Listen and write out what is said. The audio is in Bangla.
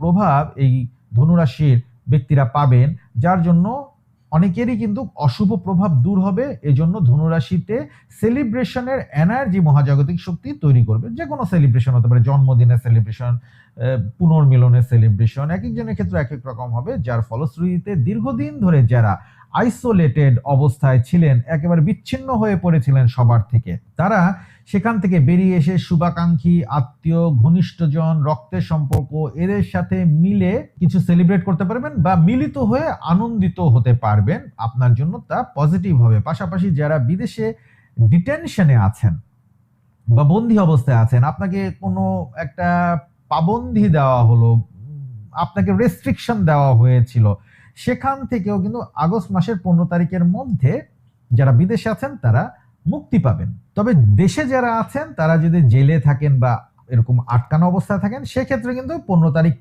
প্রভাব এই ধনুরাশির ব্যক্তিরা পাবেন, যার জন্য অনেকেরই কিন্তু অশুভ প্রভাব দূর হবে। এজন্য ধনুরাশিতে সেলিব্রেশনের এনার্জি মহাজাগতিক শক্তি তৈরি করবে। যে কোনো সেলিব্রেশন হতে পারে, জন্মদিনের সেলিব্রেশন পুনর্মিলনের সেলিব্রেশন এক একজনের ক্ষেত্রে এক এক রকম হবে, যার ফলশ্রুতিতে দীর্ঘদিন ধরে যারা আইসোলেটেড অবস্থায় ছিলেন, একেবারে বিচ্ছিন্ন হয়ে পড়েছিলেন সবার থেকে। তারা সেখান থেকে বেরিয়ে এসে শুভাকাঙ্ক্ষী, আত্মীয়, ঘনিষ্ঠজন, রক্তের সম্পর্ক, এদের সাথে মিলে কিছু সেলিব্রেট করতে পারবেন বা মিলিত হয়ে আনন্দিত হতে পারবেন। আপনার জন্য তা পজিটিভ হবে। পাশাপাশি যারা বিদেশে ডিটেনশনে আছেন বা বন্দি অবস্থায় আছেন, আপনাকে কোনো একটা পাবন্ধি দেওয়া হলো, আপনাকে রেস্ট্রিকশন দেওয়া হয়েছিল সেখান থেকেও কিন্তু আগস্ট মাসের পনেরো তারিখের মধ্যে যারা বিদেশে আছেন, তারা মুক্তি পাবেন। তবে দেশে যারা আছেন, তারা যদি জেলে থাকেন বা এরকম আটকানো অবস্থায় থাকেন, সেক্ষেত্রে কিন্তু পনেরো তারিখ